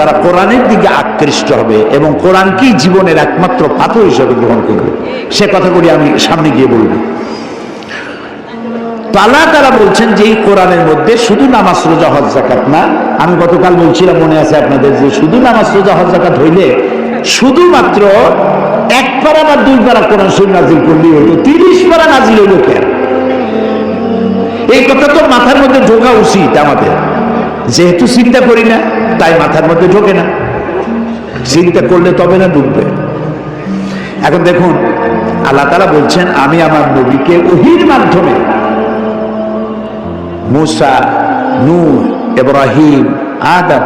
তারা কোরআনের দিকে আকৃষ্ট হবে এবং কোরআনকেই জীবনের একমাত্র পাথর হিসেবে গ্রহণ করবে? সে কথাগুলি আমি সামনে গিয়ে বলব। তো আল্লাহ তারা বলছেন যে এই কোরআনের মধ্যে শুধু নামাজ, রোজা, হজ জাকাত না, আমি গতকাল বলছিলাম, মনে আছে আপনাদের, যে শুধু নামাজ, রোজা, হজ জাকাত হইলে শুধুমাত্র এক পারা বা দুই পারা কোরআন শরীফ নাজিল করলেই হইতো তিরিশ পারা নাজিল হইল কেন? এই কথা তো মাথার মধ্যে ঢোকা উচিত আমাদের। যেহেতু চিন্তা করি না তাই মাথার মধ্যে ঢোকে না। চিন্তা করলে তবে না ডুববে। এখন দেখুন, আল্লাহ তালা বলছেন, আমি আমার নবীকে ওহির মাধ্যমে মুসা, নূহ, ইব্রাহিম, আদম,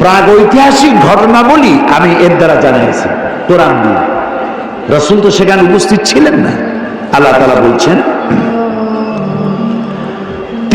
প্রাগৈতিহাসিক ঘটনাবলী আমি এর দ্বারা জানিয়েছি দিয়ে। রসুল তো সেখানে উপস্থিত ছিলেন না। আল্লাহ তালা বলছেন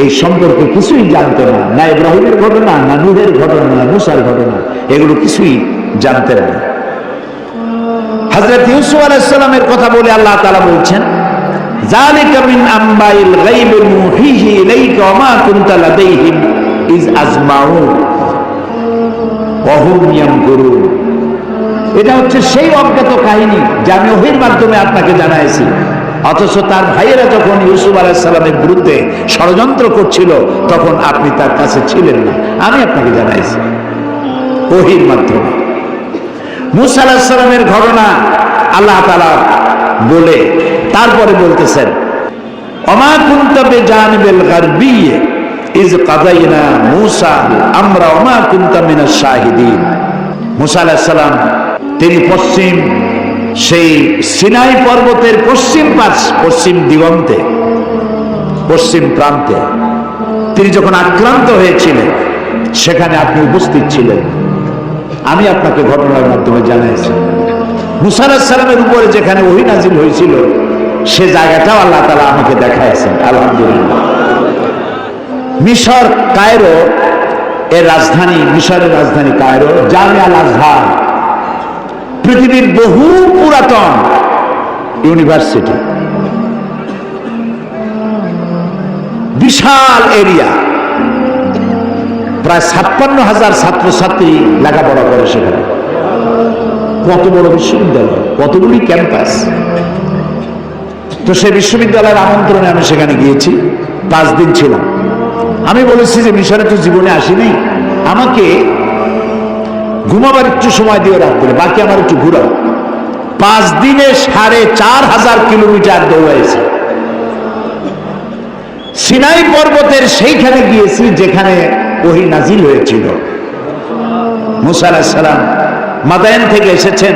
এই সম্পর্কে কিছুই জানতো না না ইব্রাহিমের ঘটনা, না নুহের ঘটনা, না মুসার ঘটনা, এগুলো কিছুই জানতেন না। হজরত ইউসু আলাইসালামের কথা বলে আল্লাহ তালা বলছেন এটা হচ্ছে সেই অজ্ঞাত কাহিনী যা আমি ওহির মাধ্যমে আপনাকে জানাইছি। অথচ তার ভাইয়েরা যখন ইউসুফ আলাইসাল্লামের বিরুদ্ধে ষড়যন্ত্র করছিল, তখন আপনি তার কাছে ছিলেন না। আমি আপনাকে জানাইছি। ওহির মাধ্যমে। মুসা আলাহিসাল্লামের ঘটনা আল্লাহ তালা বলে, তারপরে বলতেছেন অমা কুন্তবে জানবেল গারবিয়ে ইজ কাদাইনা মুসা আমরা অমা কুন্তা মিনাস শাহিদিন। মুসা আলাহিসাল্লাম তিনি পশ্চিম সেই সিনাই পর্বতের পশ্চিম পাশ, পশ্চিম দিগন্তে, পশ্চিম প্রান্তে, তিনি যখন আক্রান্ত হয়েছিলেন, সেখানে আপনি উপস্থিত ছিলেন। আমি আপনাকে ঘটনার মাধ্যমে জানাইছি মুসার সালামের উপরে যেখানে ওহি নাজিল হয়েছিল, সে জায়গাটাও আল্লাহ তালা আমাকে দেখাইছেন আলহামদুলিল্লাহ। মিশর, কায়রো, এর রাজধানী, মিশরের রাজধানী কায়রো জামিয়াল আজহার। পৃথিবীর বহু পুরাতন ইউনিভার্সিটি। বিশাল এরিয়া। প্রায় ছাপ্পান্ন হাজার ছাত্রছাত্রী লেখাপড়া করে সেখানে। কত বড় বিশ্ববিদ্যালয়, কতগুলি ক্যাম্পাস। তো সেই বিশ্ববিদ্যালয়ের আমন্ত্রণে আমি সেখানে গিয়েছি, পাঁচ দিন ছিলাম। আমি বলেছি যে মিশরে তো জীবনে আসিনি। আমাকে ঘুমাবার একটু সময় দিয়ে রাখতে বাকি আমার একটু ঘুরাও। পাঁচ দিনে সাড়ে চার হাজার কিলোমিটার দৌড়াইছে। সিনাই পর্বতের সেইখানে গিয়েছি যেখানে ওহি নাজিল হয়েছিল। মুসা আলাহিসাল্লাম মাদায়ন থেকে এসেছেন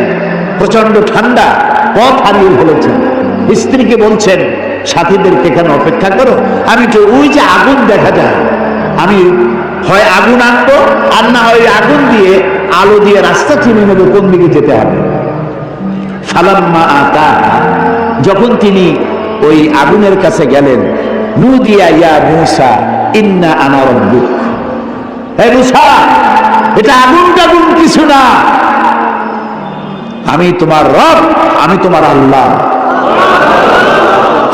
প্রচণ্ড ঠান্ডা, পথ হারিয়ে ফেলেছেন। স্ত্রীকে বলছেন, সাথীদেরকে এখানে অপেক্ষা করো, আমি তো ওই যে আগুন দেখা যায়, আমি হয় আগুন আনব আর না হয় আগুন দিয়ে আলো দিয়ে রাস্তা চিনে নেব, কোন দিকে যেতে হবে? ফালাম্মা আতা। যখন তিনি ওই আগুনের কাছে গেলেন নু দিয়া ইয়া মুসা, ইন্না আনা রব্বুক। মুসা, এটা আগুন টাগুন কিছু না। আমি তোমার রব, আমি তোমার আল্লাহ।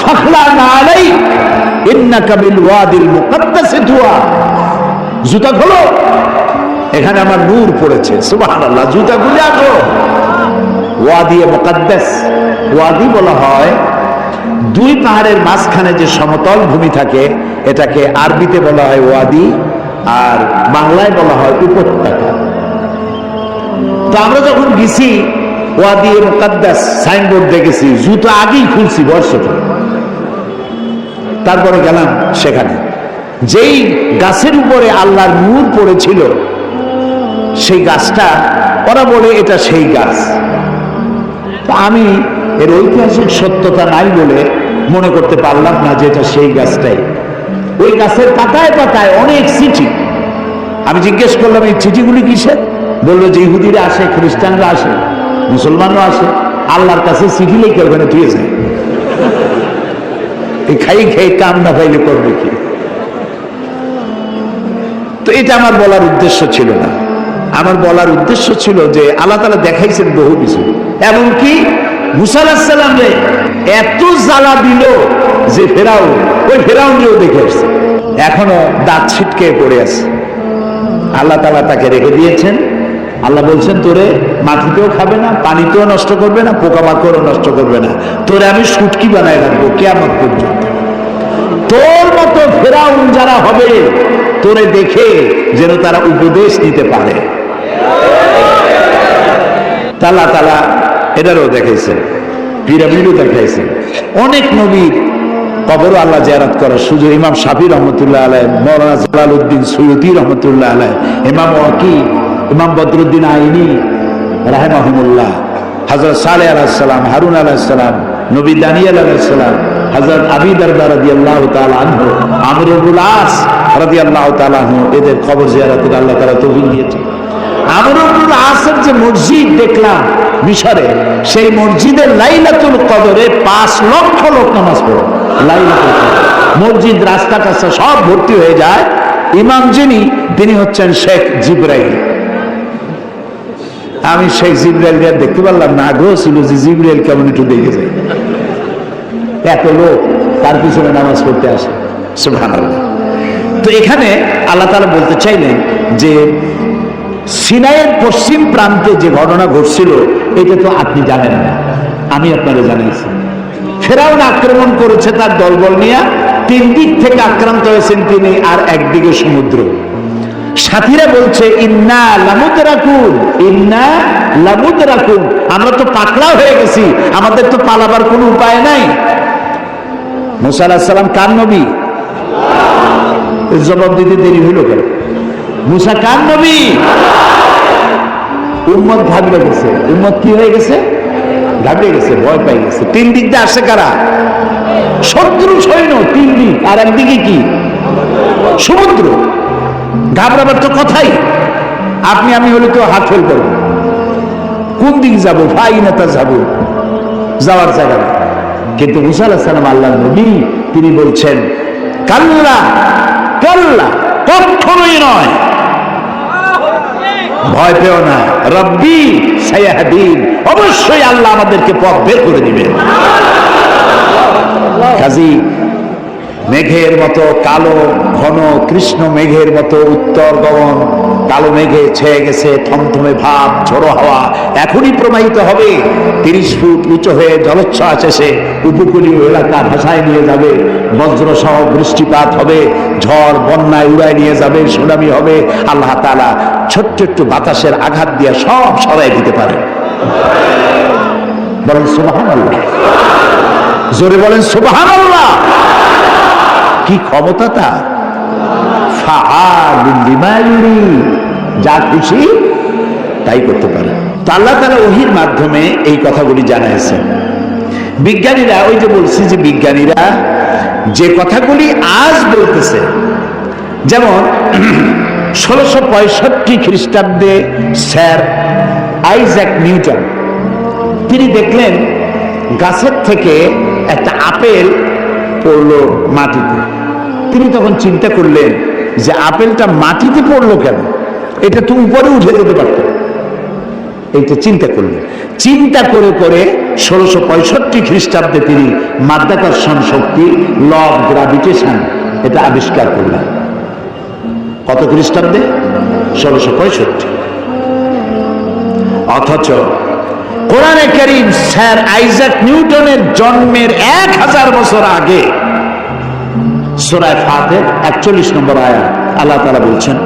ফাখলা না আলাই, ইন্নাকা বিল ওয়াদিল মুকাদ্দাসে জুতা খোলো। এখানে আমার নূর পড়েছে, সুবহানাল্লাহ, জুতা খুলে আসো ওয়াদি মুকাদ্দাস, ওয়াদি বলা হয়, দুই পাহাড়ের মাঝখানে যে সমতল ভূমি থাকে, এটাকে আরবিতে বলা হয় ওয়াদি, আর বাংলায় বলা হয় উপত্যকা। তো আমরা যখন গেছি, ওয়াদি মুকাদ্দাস, সাইনবোর্ড দেখেছি, জুতো আগেই খুলছি বর্ষটা তারপরে গেলাম সেখানে। যেই গাছের উপরে আল্লাহর নূর পড়েছিল সেই গাছটা, ওরা বলে এটা সেই গাছ। আমি এর ঐতিহাসিক সত্যতা নাই বলে মনে করতে পারলাম না যে এটা সেই গাছটাই। ওই গাছের পাতায় পাতায় অনেক চিঠি। আমি জিজ্ঞেস করলাম, এই চিঠিগুলি কিসের? বলল, যে ইহুদিরা আসে, খ্রিস্টানরা আসে, মুসলমানরা আসে, আল্লাহর কাছে চিঠি লিখে ওখানে ধুয়ে যায় এই খাই খেয়ে কাম না পাইলে করবে কি? তো এটা আমার বলার উদ্দেশ্য ছিল না। আমার বলার উদ্দেশ্য ছিল যে আল্লাহ তালা দেখাইছেন বহু কিছু। এমনকি মুসাল্লাম রে, এত জ্বালা দিল যে ফেরাও, ওই ফেরাও নিয়েও দেখে আসছে। এখনও দাঁত ছিটকে পড়ে আছে। আল্লাহ তালা তাকে রেখে দিয়েছেন। আল্লাহ বলছেন, তোরে মাটিতেও খাবে না, পানিতেও নষ্ট করবে না, পোকামাকড়ও নষ্ট করবে না। তোরে আমি সুটকি বানায় রাখব কেমন পর্যন্ত। তোর মতো ফেরাউন যারা হবে, তোরে দেখে যেন তারা উপদেশ নিতে পারে। তালা তালা এটারও দেখাইছেন পিরামিডও দেখাইছেন অনেক নবীর কবরও আল্লাহ জিয়ারাত করার সুযোগ, ইমাম শাফি রহমতুল্লাহ আলাই মৌলানা জালাল উদ্দিন সৈয়দি রহমতুল্লাহ আলাই ইমাম ওয়াকি, ইমাম বদরুদ্দিন আইনি রাহেমাহমুল্লাহ হজরত সালে আলাহিসাল্লাম হারুন আলাহিসাল্লাম নবী দানিয়াল আলাহিসাল্লাম হজরত আবি দরদার রাদি আল্লাহ আনহু, আমরুল আস রাদি আল্লাহ আনহু, এদের কবর জিয়ারাতের আল্লাহ তারা তৌফিক দিয়েছে আমরুল আসের যে মসজিদ দেখলাম, মিশরে, সেই মসজিদের লাইলাতুল কদরে পাঁচ লক্ষ লোক নামাজ পড়ে। লাইলাতুল মসজিদ রাস্তা সব ভর্তি হয়ে যায়। ইমাম যিনি, তিনি হচ্ছেন শেখ জিব্রাইল। আমি শেখ জিব্রাইল দেখতে পারলাম না। আগ্রহ ছিল যে জিব্রাইল কেমন একটু দেখে যায়। এত লোক, তার পিছনে নামাজ পড়তে আসে। সুবহানাল্লাহ। তো এখানে আল্লাহ তাআলা বলতে চাইলেন যে সিনাইয়ের পশ্চিম প্রান্তে যে ঘটনা ঘটছিল, এটা তো আপনি জানেন না। আমি আপনারা জানাইছি। ফেরাউন আক্রমণ করেছে তার দলবল নিয়ে, তিন দিক থেকে আক্রান্ত হয়েছেন তিনি আর একদিকে সমুদ্র। সাথীরা বলছে, ইন্না লামুদ রাখুন ইন্না লামুদ রাখুন আমরা তো পাকড়াও হয়ে গেছি, আমাদের তো পালাবার কোনো উপায় নাই। মুসা আলাহিসাল্লাম সাল্লাম কার নবী? জবাব দিতে দেরি হইল কেন? মুসা কার নবী? উম্মত ঘাবড়ে গেছে। উম্মত কি হয়ে গেছে? ঘাবড়ে গেছে, ভয় পাই গেছে। তিন দিক দিয়ে আসে কারা? শত্রু সৈন্য, তিন দিক। আর একদিকে কি? সমুদ্র। ঘাবড়াবার তো কথাই। আপনি, আমি হলে তো হাত ফেল করব। কোন দিক যাব? ভাই নেতা যাব। যাওয়ার জায়গা। কিন্তু মুসা আলাহ সালাম আল্লাহ নবী, তিনি বলছেন, কাল্লা কাল্লা কখনোই নয়। ভয় পেও না। রব্বি সায়াহাদিন। অবশ্যই আল্লাহ আমাদেরকে পথ বের করে দিবেন। কাজী, মেঘের মতো কালো, ঘন, কৃষ্ণ মেঘের মতো উত্তর গমন কালো মেঘে ছেয়ে গেছে থমথমে ভাব, ঝোড়ো হাওয়া। এখনই প্রবাহিত হবে। তিরিশ ফুট উঁচু হয়ে জলোচ্ছ্বাস এসে উপকূলীয় এলাকা ভাষায় নিয়ে যাবে। বজ্র সহ বৃষ্টিপাত হবে। ঝড় বন্যায় উড়ায় নিয়ে যাবে। সুনামি হবে। আল্লাহ তাআলা ছোট্ট একটু বাতাসের আঘাত দিয়ে সব সরাই দিতে পারে। বলেন সুবাহান জোরে বলেন আল্লাহ কি ক্ষমতা তার? ফাআলুন লিমা ইউরিদ। যা খুশি তাই করতে পারে। তো আল্লাহ তারা ওহির মাধ্যমে এই কথাগুলি জানাইছেন বিজ্ঞানীরা ওই যে বলছি যে বিজ্ঞানীরা যে কথাগুলি আজ বলতেছে, যেমন ষোলোশো পঁয়ষট্টি খ্রিস্টাব্দে স্যার আইজ্যাক নিউটন, তিনি দেখলেন গাছের থেকে একটা আপেল পড়ল মাটিতে। তিনি তখন চিন্তা করলেন যে আপেলটা মাটিতে পড়ল কেন? এটা তো উপরে উঠে যেতে পারত। এইটা চিন্তা করলেন। চিন্তা করে করে ষোলোশো পঁয়ষট্টি খ্রিস্টাব্দে তিনি মাধ্যাকর্ষণ শক্তি ল অফ গ্রাভিটেশন এটা আবিষ্কার করলেন। কত খ্রিস্টাব্দে? ষোলোশো পঁয়ষট্টি। অথচ কোরআনে করিম স্যার আইজাক নিউটনের জন্মের এক হাজার বছর আগে সোরায় ফাতের একচল্লিশ নম্বর আয়া আল্লাহ তারা বলছেন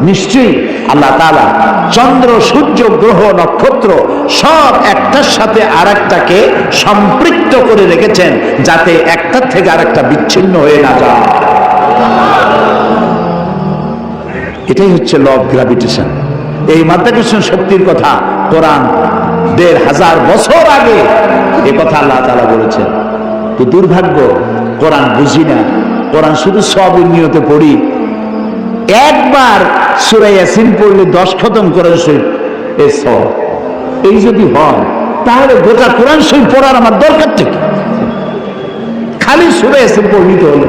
নিশ্চয়ই আল্লাহ তাআলা চন্দ্র, সূর্য, গ্রহ, নক্ষত্র সব একটার সাথে আরেকটাকে সম্পৃক্ত করে রেখেছেন যাতে একটার থেকে আরেকটা বিচ্ছিন্ন হয়ে না যায়। এটাই হচ্ছে ল অফ গ্রাভিটেশন এই মাধ্যাকর্ষণ শক্তির কথা কোরআন দেড় হাজার বছর আগে এ কথা আল্লাহ তালা বলেছেন। তো দুর্ভাগ্য, কোরআন বুঝি না। কোরআন শুধু সব নিয়তে পড়ি। একবার পড়লে দশ খতম কোরআন শরীফ এই যদি হয়, তাহলে গোটা কোরআন শরীফ পড়ার আমার দরকার খালি সুরাই ইয়াসিন হলো।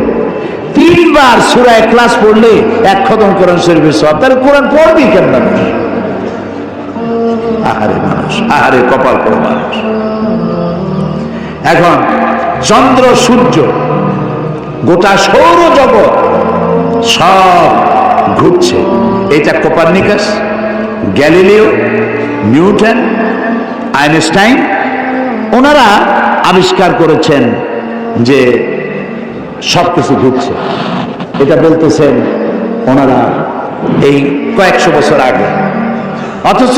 তিনবার সুরায় ক্লাস পড়লে এক খতম কোরআন শরীফের সব। তাহলে কোরআন পড়বি কেন মানুষ? আহারে মানুষ, আহারে কপাল পড়ো মানুষ। এখন চন্দ্র, সূর্য, গোটা সৌরজগৎ সব ঘুরছে। এটা কোপারনিকাস, গ্যালিলিও, নিউটন, আইনস্টাইন, ওনারা আবিষ্কার করেছেন যে সব কিছু ঘুরছে। এটা বলতেছেন ওনারা এই কয়েকশো বছর আগে। অথচ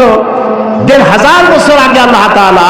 দেড় হাজার বছর আগে আল্লাহ তাআলা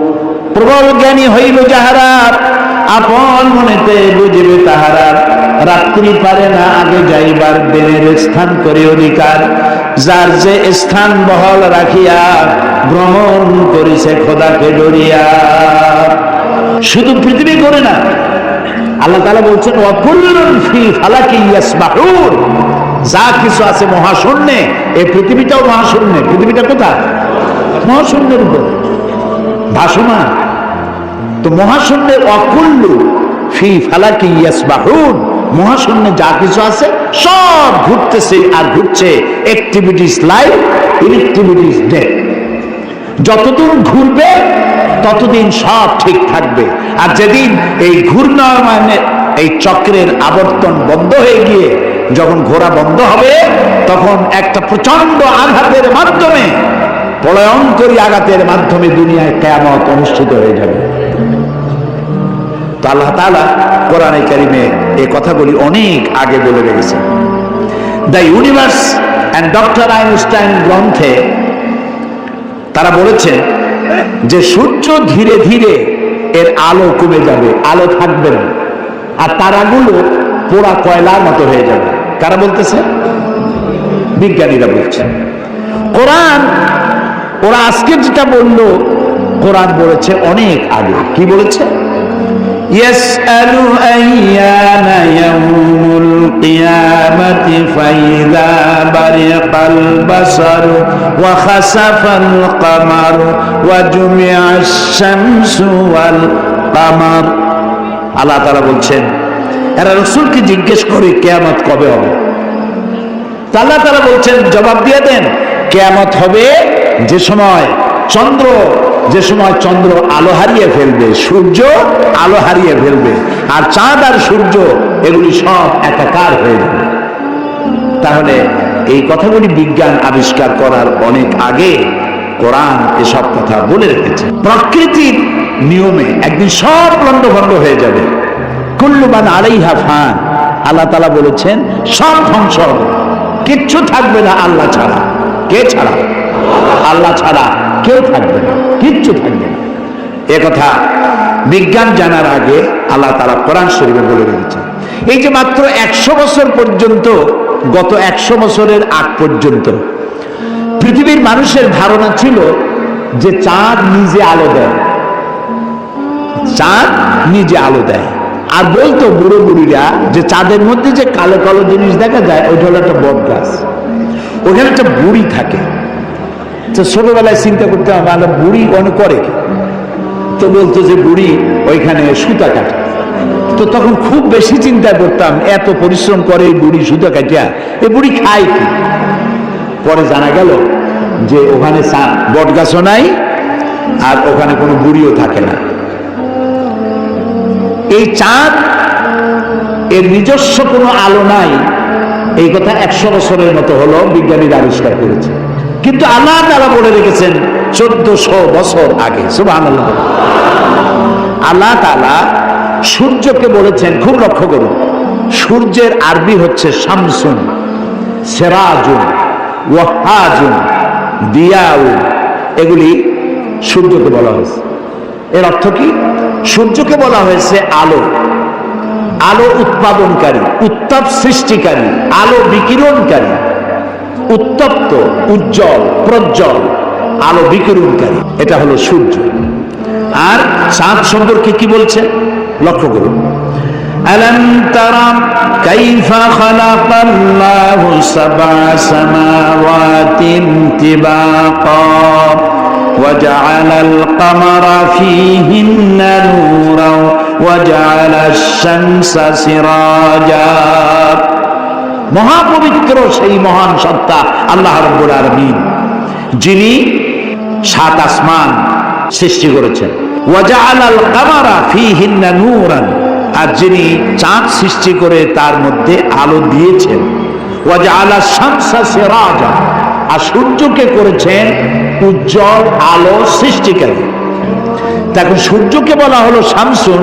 প্রবল জ্ঞানী হইল যাহারা আপন মনেতে বুঝবে তাহারা রাত্রি পারে না আগে যাইবার দিনের স্থান করে অধিকার। যার যে স্থান বহল রাখিয়া ভ্রমণ করিছে খোদাকে ডরিয়া। শুধু পৃথিবী করে না, আল্লাহ তাআলা বলছেন যা কিছু আছে মহাশূন্যে এই পৃথিবীটাও মহাশূন্যে। পৃথিবীটা কোথায়? মহাশূন্যের উপর। ভাসমান। তো মহাশূন্যের অকুল্লু ফি ফালাকি ইয়াসবাহুন। মহাশূন্যে যা কিছু আছে সব ঘুরতেছে আর ঘুরছে। অ্যাক্টিভিটিস লাইফ ইনএক্টিভিটিস ডেথ যতদিন ঘুরবে, ততদিন সব ঠিক থাকবে। আর যেদিন এই ঘূর্ণায়মানের এই চক্রের আবর্তন বন্ধ হয়ে গিয়ে যখন ঘোরা বন্ধ হবে, তখন একটা প্রচণ্ড আঘাতের মাধ্যমে প্রলয়ঙ্করী আঘাতের মাধ্যমে দুনিয়ায় কেয়ামত অনুষ্ঠিত হয়ে যাবে। তো আল্লাহ তাআলা কোরআনে কারিমে এই কথাগুলি অনেক আগে বলে রেখেছেন। The universe and doctor Einstein গ্রন্থে তারা বলেছে যে সূর্য ধীরে ধীরে এর আলো কমে যাবে, আলো থাকবে না, আর তারাগুলো পোড়া কয়লার মতো হয়ে যাবে। কারা বলতেছে? বিজ্ঞানীরা বলছে কোরআন ওরা আজকে যেটা বলল কোরআন বলেছে অনেক আগে। কি বলেছে? আল্লাহ তারা বলছেন এরা রসুলকে জিজ্ঞেস করে কেয়ামত কবে হবে। আল্লাহ তারা বলছেন জবাব দিয়ে দেন কেয়ামত হবে যে সময় চন্দ্র, যে সময় চন্দ্র আলো হারিয়ে ফেলবে, সূর্য আলো হারিয়ে ফেলবে, আর চাঁদ আর সূর্য এগুলি সব একাকার হয়ে যাবে। তাহলে এই কথাগুলি বিজ্ঞান আবিষ্কার করার অনেক আগে কোরআন এসব কথা বলে রেখেছে। প্রকৃতির নিয়মে একদিন সব লন্ডভন্ড হয়ে যাবে। কুল্লুমান আলাইহা ফান, আল্লাহ তালা বলেছেন, সব ধ্বংস হবে। কিচ্ছু থাকবে না আল্লাহ ছাড়া। কে ছাড়া? আল্লাহ ছাড়া কেউ থাকবে না, কিচ্ছু থাকবে না। কথা বিজ্ঞান জানার আগে আল্লাহ তারা কোরআন শরীফে বলে রেখেছেন। এই যে মাত্র একশো বছর পর্যন্ত, গত একশো বছরের আগ পর্যন্ত পৃথিবীর মানুষের ধারণা ছিল যে চাঁদ নিজে আলো দেয়। চাঁদ নিজে আলো দেয়। আর বলতো বুড়ো বুড়িরা যে চাঁদের মধ্যে যে কালো কালো জিনিস দেখা যায়, ওইটা হলো একটা বট গাছ। ওখানে একটা বুড়ি থাকে। তো ছোটবেলায় চিন্তা করতে হবে আলো বুড়ি অনেক করে তো বলতো যে, বুড়ি ওইখানে সুতা কাটে। তো তখন খুব বেশি চিন্তা করতাম, এত পরিশ্রম করে এই বুড়ি সুতা কাটিয়া এ বুড়ি খায় কি? পরে জানা গেল যে, ওখানে বট গাছও নাই, আর ওখানে কোনো বুড়িও থাকে না। এই চাঁদ, এর নিজস্ব কোনো আলো নাই। এই কথা একশো বছরের মতো হলো বিজ্ঞানীরা আবিষ্কার করেছে। কিন্তু আল্লাহ তারা বলে রেখেছেন চোদ্দশো বছর আগে সুবাহ আল্লাহ তালা সূর্যকে বলেছেন, খুব লক্ষ্য করুন, সূর্যের আরবি হচ্ছে শামসুন, সেরাজুন ওয়াহাজুন দিয়াউন, এগুলি সূর্যকে বলা হয়েছে। এর অর্থ কি? সূর্যকে বলা হয়েছে আলো। আলো উৎপাদনকারী, উত্তাপ সৃষ্টিকারী, আলো বিকিরণকারী। উত্তপ্ত উজ্জ্বল প্রজ্জ্বল আলো বিকিরণকারী এটা হলো সূর্য আর চাঁদ সম্পর্কে কি বলছে লক্ষ্য করুন ألم تر كيف خلق الله سبع سماوات طباقا وجعل القمر فيهن نورا وجعل الشمس سراجا মহাপবিত্র সেই মহান সত্তা আল্লাহ রব্বুল আলমিন, যিনি সাত আসমান সৃষ্টি করেছেন। আর যিনি চাঁদ সৃষ্টি করে তার মধ্যে আলো দিয়েছেন। আর সূর্যকে করেছেন উজ্জ্বল আলো সৃষ্টিকারী। দেখুন সূর্যকে বলা হলো শামসুন,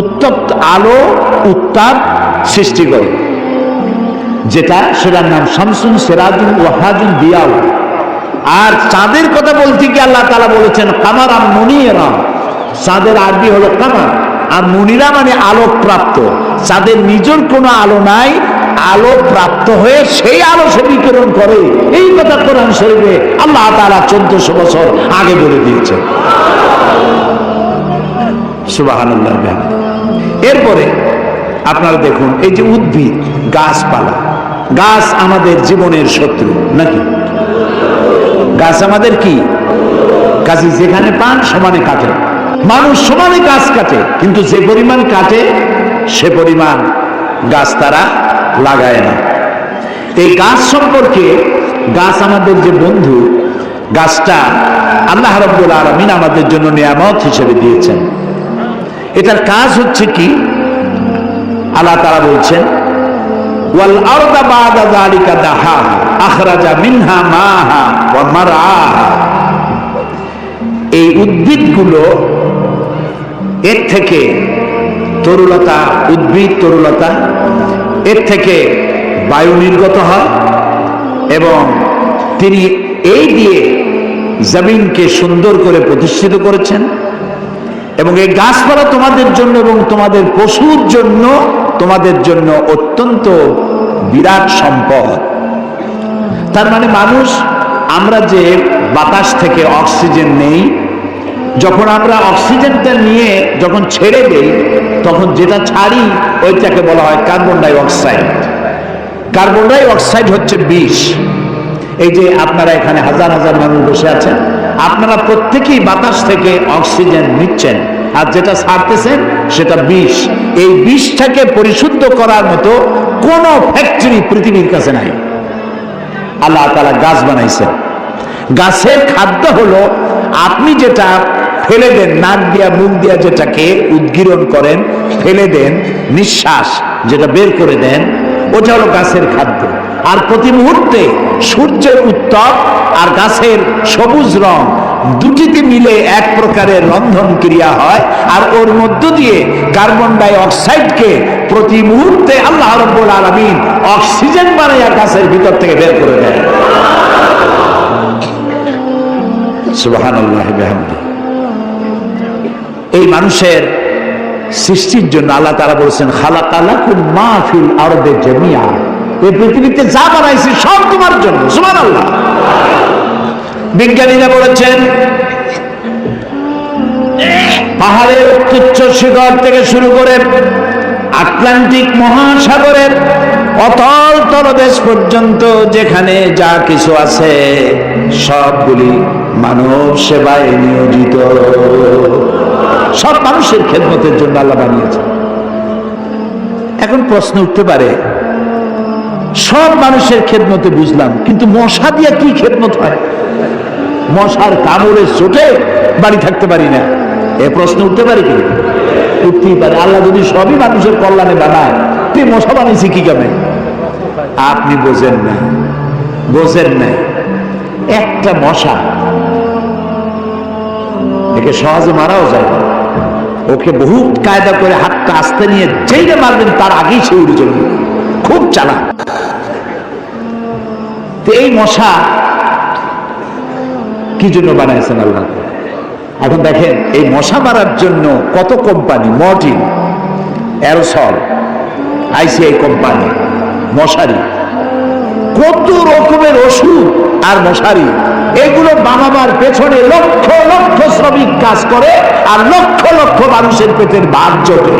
উত্তপ্ত আলো উত্তাপ সৃষ্টি করে যেটা সেটার নাম শামসুন সেরাজুন ওয়াহাজুন দিয়াও আর চাঁদের কথা বলতে গিয়ে আল্লাহ তালা বলেছেন, কামার আর মনিরা। চাঁদের আরবি হলো কামার। আর মনিরা মানে আলোক প্রাপ্ত চাঁদের নিজের কোনো আলো নাই আলো প্রাপ্ত হয়ে সেই আলো সে বিকিরণ করে। এই কথা কোরআন শরীফে আল্লাহ তালা চোদ্দশো বছর আগে বলে দিয়েছে সুবাহ এরপরে আপনারা দেখুন, এই যে উদ্ভিদ, গাছপালা গাছ আমাদের জীবনের শত্রু, নাকি? গাছ আমাদের কি? কাজে যেখানে পান, সমানে কাটে। মানুষ সমানে গাছ কাটে, কিন্তু যে পরিমাণ কাটে, সে পরিমাণ গাছ তারা লাগায় না। এই গাছ সম্পর্কে গাছ আমাদের যে বন্ধু, গাছটা আল্লাহ রব্বুল আলমিন আমাদের জন্য নিয়ামত হিসেবে দিয়েছেন। এটার কাজ হচ্ছে কি? আল্লাহ তারা বলছেন ওয়াল আরদা বাদা যালিকা দাহা, আখরাজা মিনহা মাহা ওয়া মারআহা এই উদ্ভিদগুলো এর থেকে তরুলতা, উদ্ভিদ তরুলতা, এর থেকে বায়ু নির্গত হয় এবং তিনি এই দিয়ে জমিনকে সুন্দর করে প্রতিষ্ঠিত করেছেন এবং এই গাছপালা তোমাদের জন্য এবং তোমাদের পশুর জন্য তোমাদের জন্য অত্যন্ত বিরাট সম্পদ। তার মানে মানুষ, আমরা যে বাতাস থেকে অক্সিজেন নেই, যখন আমরা অক্সিজেনটা নিয়ে যখন ছেড়ে দেই, তখন যেটা ছাড়ি, ওইটাকে বলা হয় carbon dioxide carbon dioxide হচ্ছে বিষ। এই যে আপনারা এখানে হাজার হাজার মানুষ বসে আছেন, আপনারা প্রত্যেকেই বাতাস থেকে অক্সিজেন নিচ্ছেন। আর যেটা ছাড়তেছেন, সেটা বিষ। এই বিষটাকে পরিশুদ্ধ করার মতো কোনো ফ্যাক্টরি পৃথিবীর কাছে নাই। আল্লাহ তালা গাছ বানাইছেন। গাছের খাদ্য হলো, আপনি যেটা ফেলে দেন, নাক দিয়া, মুখ দিয়া যেটাকে উদ্গীরণ করেন, ফেলে দেন, নিঃশ্বাস যেটা বের করে দেন, ওটা হলো গাছের খাদ্য। আর প্রতি মুহূর্তে সূর্যের উত্তপ আর গাছের সবুজ রং দুটিতে মিলে এক প্রকারের রন্ধন ক্রিয়া হয়, আর ওর মধ্য দিয়ে কার্বন ডাই অক্সাইডকে প্রতি মুহূর্তে আল্লাহ রব্বুল আলমিন অক্সিজেন বানাইয়া গাছের ভিতর থেকে বের করে দেয় সুবাহান এই মানুষের সৃষ্টির জন্য আল্লাহ তারা বলছেন খালা কালা কুন মাহফিল আরবে জমিয়া এই পৃথিবীতে যা বানাইছি সব তোমার জন্য বিজ্ঞানীরা বলেছেন, পাহাড়ের তুচ্ছ শিখর থেকে শুরু করে আটলান্টিক মহাসাগরের অতল তলদেশ পর্যন্ত যেখানে যা কিছু আছে, সবগুলি মানব সেবায় নিয়োজিত। সব মানুষের খেদমতের জন্য আল্লাহ বানিয়েছে এখন প্রশ্ন উঠতে পারে, সব মানুষের খেদমতে বুঝলাম, কিন্তু মশা দিয়া কি খেদমত হয়? মশার কামড়ে চোটে বাড়ি থাকতে পারি না। এ প্রশ্ন উঠতে পারে কি? উঠতেই পারে। আল্লাহ যদি সবই মানুষের কল্যাণে বানায়, তুই মশা বানিয়েছি কি কেমন আপনি বোঝেন না। বোঝেন না। একটা মশা, একে সহজে মারাও যায়। ওকে বহু কায়দা করে হাতটা আস্তে নিয়ে যেইটা মারবেন, তার আগেই সে উড়ে চলবে। খুব চালা এই মশা কি জন্য বানাইছেন আল্লাহ? এখন দেখেন, এই মশা মারার জন্য কত company Mortein aerosol, ICI company, মশারি, কত রকমের ওষুধ আর মশারি, এগুলো বানাবার পেছনে লক্ষ লক্ষ শ্রমিক কাজ করে আর লক্ষ লক্ষ মানুষের পেটের ভাত জোটে।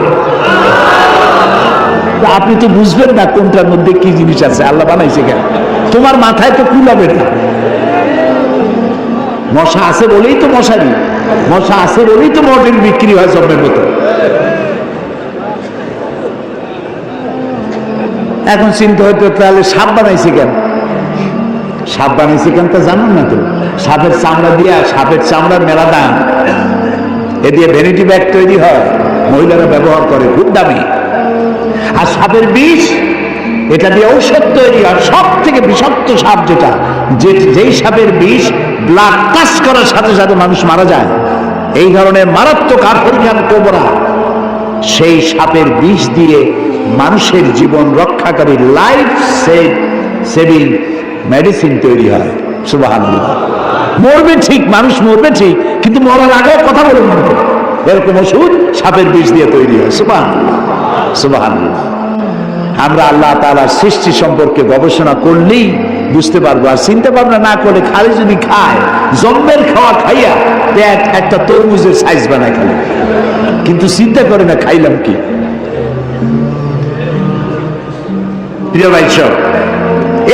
আপনি তো বুঝবেন না কোনটার মধ্যে কি জিনিস আছে, আল্লাহ বানাইছে কেন? তোমার মাথায় তো কুলাবে না। মশা আছে বলেই তো মশারি মশা আছে বলেই তো মর্টিন বিক্রি হয় জন্মের মতো। এখন চিন্তা হইতো তাহলে সাপ বানাইছে কেন? সাপ বানাইছে কেন তা জানুন না তো? সাপের চামড়া দিয়া সাপের চামড়ার মেলা দাম। এ দিয়ে ভ্যানিটি ব্যাগ তৈরি হয়, মহিলারা ব্যবহার করে খুব দামি। আর সাপের বিষ, এটা দিয়ে ঔষধ তৈরি হয়। সব থেকে বিষাক্ত সাপ যেটা, যে যেই সাপের বিষ ব্লাড টাচ করার সাথে সাথে মানুষ মারা যায়। এই ধরনের মারাত্মক আফ্রিকান কোবরা সেই সাপের বিষ দিয়ে মানুষের জীবন রক্ষাকারী লাইফ সেভ সেভিং মেডিসিন তৈরি হয়। সুবাহান মরবে ঠিক, মানুষ মরবে ঠিক, কিন্তু মরার আগে কথা বলে মরবে এরকম ওষুধ সাপের বিষ দিয়ে তৈরি হয়। সুবাহান সুবাহান আমরা আল্লাহ তালার সৃষ্টি সম্পর্কে গবেষণা করলেই বুঝতে পারব। আর চিন্তা ভাবনা না করে খালি যদি খায় জন্মের খাওয়া খাইয়া পেট একটা তরমুজের সাইজ বানায় খালি। কিন্তু চিন্তা করে না, খাইলাম কি? প্রিয় ভাই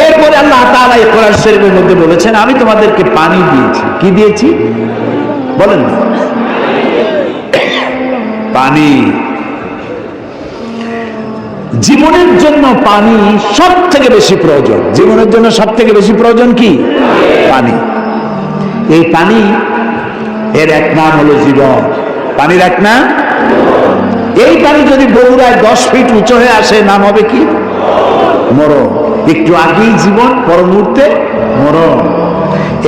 এরপরে আল্লাহ এই কোরআন শরীফের মধ্যে বলেছেন, আমি তোমাদেরকে পানি দিয়েছি। কি দিয়েছি? বলেন। পানি। জীবনের জন্য পানি সব থেকে বেশি প্রয়োজন। জীবনের জন্য সব থেকে বেশি প্রয়োজন কি? পানি। এই পানি এর এক নাম হলো জীবন। পানির এক নাম? এই পানি যদি বগুড়ায় দশ ফিট উঁচু হয়ে আসে, নাম হবে কি? মরণ। একটু আগেই জীবন, পর মুহূর্তে মরণ।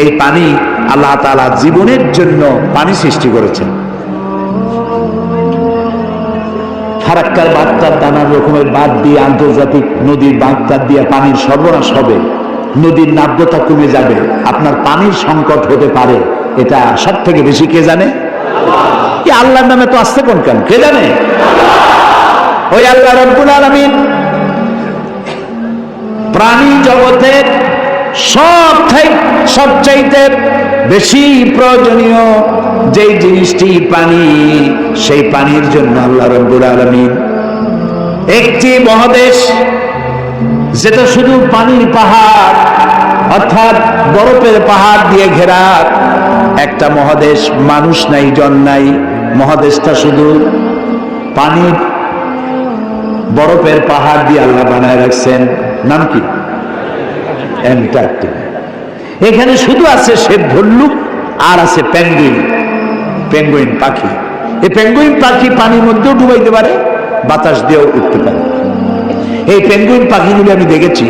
এই পানি আল্লাহ তালা জীবনের জন্য পানি সৃষ্টি করেছেন। ফারাক্কার বাগদার নানা রকমের বাদ দিয়ে আন্তর্জাতিক নদীর বাগদার দিয়ে পানির সর্বনাশ হবে। নদীর নাব্যতা কমে যাবে। আপনার পানির সংকট হতে পারে। এটা সব থেকে বেশি কে জানে? আল্লাহর নামে তো আসতে কোন কেন? কে জানে? ওই আল্লাহ রব্বুল আলামিন প্রাণী জগতের সব থেকে সবচাইতে বেশি প্রয়োজনীয় যেই জিনিসটি পানি, সেই পানির জন্য আল্লাহ রব্বুল আলামিন একটি মহাদেশ, যেটা শুধু পানির পাহাড়, অর্থাৎ বরফের পাহাড় দিয়ে ঘেরা, একটা মহাদেশ, মানুষ নাই, জন নাই। মহাদেশটা শুধু পানির বরফের পাহাড় দিয়ে আল্লাহ বানায় রাখছেন। নাম কি? অ্যান্টার্কটিকা এখানে শুধু আছে সে ভল্লুক আর আছে প্যাঙ্গুইন পেঙ্গুইন পাখি। এই পেঙ্গুইন পাখি পানির মধ্যেও ডুবাইতে পারে, বাতাস দিয়েও উঠতে পারে। এই পেঙ্গুইন পাখিগুলি আমি দেখেছি।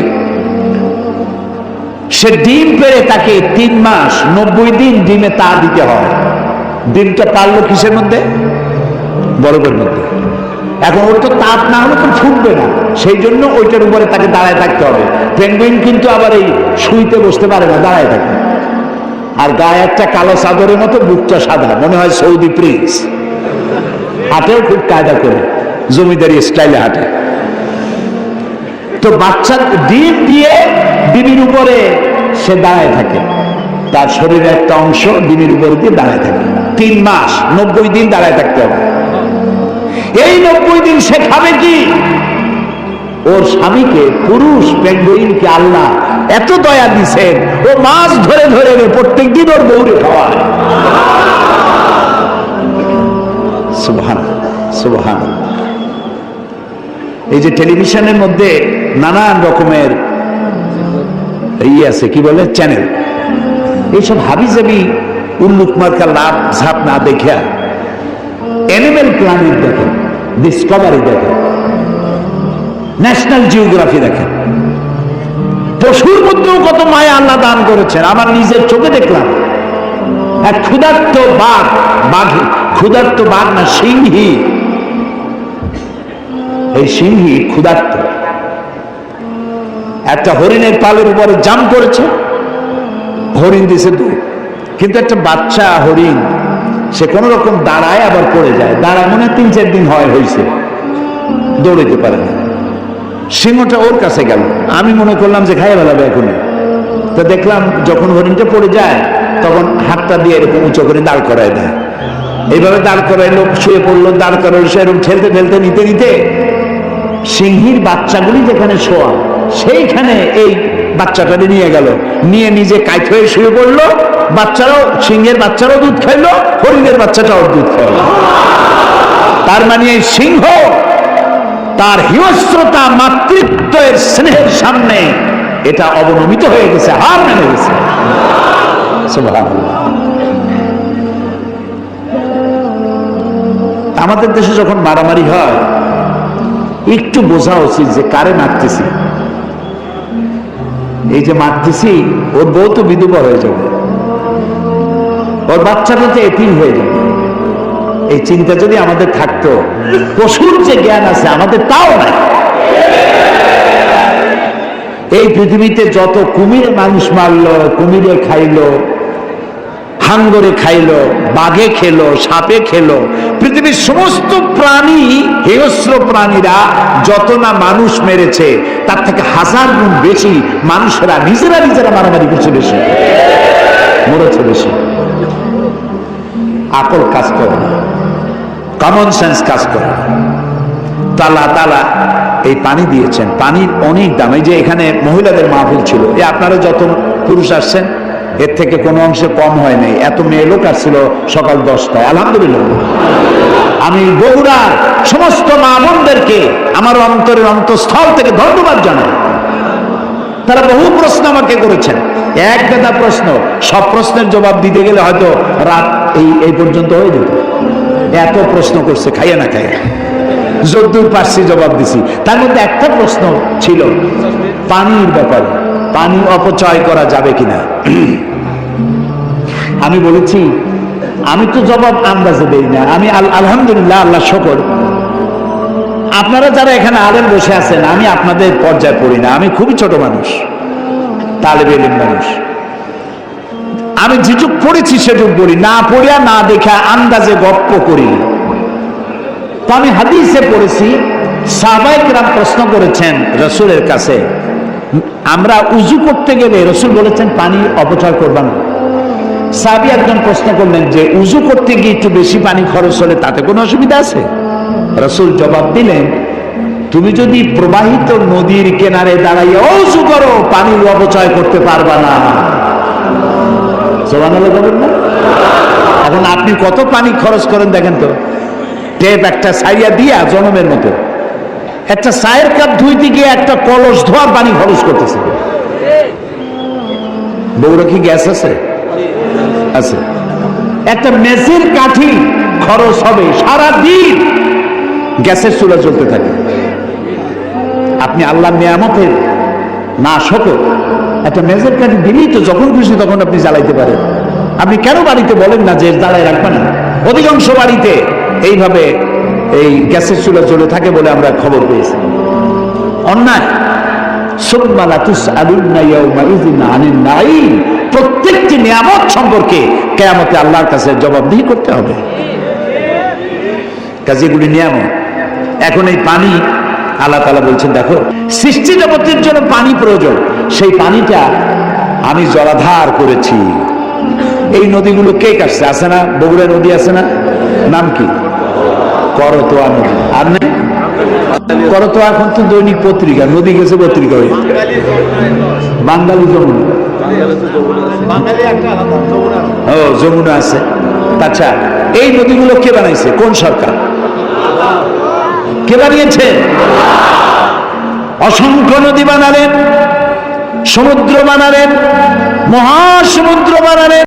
সে ডিম পেড়ে তাকে তিন মাস নব্বই দিন ডিমে তা দিতে হয়। ডিমটা পারল কিসের মধ্যে? বরফের মধ্যে। এখন ওর তো তাপ না হলে তো ফুটবে না। সেই জন্য ওইটার উপরে তাকে দাঁড়ায় থাকতে হবে। পেঙ্গুইন কিন্তু আবার এই শুইতে বসতে পারে না, দাঁড়ায় থাকে। আর গায়ে একটা কালো চাদরের মতো বুকটা সাদা, মনে হয় সৌদি প্রিন্স। হাটেও খুব কায়দা করে, জমিদারি স্টাইলে হাঁটে। তো বাচ্চা ডিম দিয়ে ডিমের উপরে সে দাঁড়ায় থাকে। তার শরীরের একটা অংশ ডিমের উপরে দিয়ে দাঁড়ায় থাকে। তিন মাস, নব্বই দিন দাঁড়ায় থাকতে হবে। এই নব্বই দিন সে খাবে কি? ওর স্বামীকে, পুরুষ পেঙ্গুইনকে আল্লাহ এত দয়া দিছেন, ও মাছ ধরে ধরে প্রত্যেক দিন ওর বউরে খাওয়ায়। সুবহান সুবহান এই যে টেলিভিশনের মধ্যে নানান রকমের ই আছে, কি বলে? চ্যানেল। এইসব হাবিজাবি উল্লুক মার্কা লাভ ঝাপ না দেখা অ্যানিমেল প্ল্যানেট দেখেন। ডিসকভারি দেখেন ন্যাশনাল জিওগ্রাফি দেখেন পশুর মধ্যেও কত মায়া আল্লাহ দান করেছেন, আমার নিজের চোখে দেখলাম। এক ক্ষুধার্ত বাঘ বাঘ, ক্ষুধার্ত বাঘ না সিংহী? এই সিংহী ক্ষুধার্ত। একটা হরিণের পালের উপরে জাম করেছে, হরিণ দিছে দু কিন্তু একটা বাচ্চা হরিণ সে কোন রকম দাঁড়ায় আবার পড়ে যায়। দাঁড়ায় মনে তিন চার দিন হয় হয়েছে দৌড়াইতে পারে না। সিংহটা ওর কাছে গেল। আমি মনে করলাম যে খাইয়ে বেলাবে এখন তো দেখলাম যখন হরিণটা পড়ে যায়, তখন হাতটা দিয়ে এরকম উঁচু করে দাঁড় করায় দেয়। এইভাবে দাঁড় করাইলো শুয়ে পড়ল, দাঁড় করাইলো সে এরকম ঠেলতে ঠেলতে নিতে নিতে সিংহীর বাচ্চাগুলি যেখানে শোয়া, সেইখানে এই বাচ্চাটাকে নিয়ে গেল। নিয়ে নিজে কাইট হয়ে শুয়ে পড়ল। বাচ্চারাও সিংহের বাচ্চারাও দুধ খাইলো, হরিণের বাচ্চাটাও দুধ খাইলো। তার মানে এই সিংহ তার হিংস্রতা, মাতৃত্বের স্নেহের সামনে এটা অবনমিত হয়ে গেছে, হার মেনে গেছে। আমাদের দেশে যখন মারামারি হয়, একটু বোঝা উচিত যে কারে মারতেছি। এই যে মারতেছি ওর বউ তো বিধবা হয়ে যাবে। ওর বাচ্চাটা তো এতিম হয়ে যাবে। এই চিন্তা যদি আমাদের থাকতো, পশুর যে জ্ঞান আছে, আমাদের তাও নাই। এই পৃথিবীতে যত কুমির মানুষ মারলো, কুমিরে খাইলো হাঙ্গরে খাইলো, বাঘে খেলো, সাপে খেলো। পৃথিবীর সমস্ত প্রাণী, হিংস্র প্রাণীরা যত না মানুষ মেরেছে, তার থেকে হাজার গুণ বেশি মানুষেরা, নিজেরা নিজেরা মারামারি করছে বেশি। মরেছে বেশি। আকল কাজ করে না। কমন সেন্স কাজ করে না। তালা তালা, এই পানি দিয়েছেন। পানির অনেক দাম। এই যে এখানে মহিলাদের মাহফিল ছিল। এ আপনারা যত পুরুষ আসছেন এর থেকে কোনো অংশে কম হয় নাই। এত মেয়ে লোক আসছিল সকাল দশটায়। আলহামদুলিল্লাহ। আমি বগুড়ার সমস্ত মা বোনদেরকে আমার অন্তরের অন্তঃস্থল থেকে ধন্যবাদ জানাই। তারা বহু প্রশ্ন আমাকে করেছেন। এক গাদা প্রশ্ন, সব প্রশ্নের জবাব দিতে গেলে হয়তো রাত এই এই পর্যন্ত হয়ে যেত। এত প্রশ্ন করছে, খাইয়া না খাইয়া। যদ্দূর পারছি জবাব দিছি। তার মধ্যে একটা প্রশ্ন ছিল, পানির ব্যাপারে। পানি অপচয় করা যাবে কিনা? আমি বলেছি, আমি তো জবাব আন্দাজে দেই না। আমি আলহামদুলিল্লাহ, আল্লাহ শকর। আপনারা যারা এখানে আলেম বসে আছেন, আমি আপনাদের পর্যায়ে পড়ি না। আমি খুবই ছোট মানুষ, তালেব এলিম মানুষ। আমি যেটুক পড়েছি সেটুক বলি, না পড়িয়া, না দেখা আন্দাজে গপ্প করি। তো আমি হাদিসে পড়েছি সাহবাইকরাম প্রশ্ন করেছেন রসুলের কাছে আমরা উজু করতে গেলে রসুল বলেছেন, পানি অপচয় করবা না। সাহাবি একজন প্রশ্ন করলেন যে, উজু করতে গিয়ে একটু বেশি পানি খরচ হলে তাতে কোনো অসুবিধা আছে? রসুল জবাব দিলেন, তুমি যদি প্রবাহিত নদীর কিনারে দাঁড়াইয়ে উজু করো, পানি অপচয় করতে পারবা না। না? এখন আপনি কত পানি খরচ করেন দেখেন তো। টেপ একটা সাইয়া দিয়া জনমের মতো। একটা চায়ের কাপ ধুইতে গিয়ে একটা কলস ধোয়ার পানি খরচ করতেছে। বউরা কি গ্যাস আছে? আছে। একটা মেসের কাঠি খরচ হবে সারা দিন গ্যাসের চুলা চলতে থাকে। আপনি আল্লাহ নিয়ামতের না শকর একটা মেজের কাঠি দিলেই তো যখন খুশি তখন আপনি জ্বালাইতে পারেন। আপনি কেন বাড়িতে বলেন না যে জ্বালাই রাখবেন অধিকাংশ বাড়িতে এইভাবে এই গ্যাসের চুলা চলে থাকে বলে আমরা খবর পেয়েছি। অন্যায়। প্রত্যেকটি নিয়ামত সম্পর্কে কেয়ামতে আল্লাহর কাছে জবাবদিহি করতে হবে। কাজেগুলি নিয়ামত। এখন এই পানি, আল্লাহ তালা বলছেন, দেখো, সৃষ্টি জগতের জন্য পানি প্রয়োজন। সেই পানিটা আমি জলাধার করেছি। এই নদীগুলো কে কাটছে? আছে না? বগুড়া নদী আছে না? নাম কি? করতোয়া নদী আর নেই? করতোয়া এখন তো দৈনিক পত্রিকা নদী গেছে পত্রিকা হয়ে বাঙালি যমুনা। ও যমুনা আছে। আচ্ছা এই নদীগুলো কে বানাইছে? কোন সরকার? কে বানিয়েছে? অসংখ্য নদী বানালেন সমুদ্র বানালেন মহাসমুদ্র বানালেন।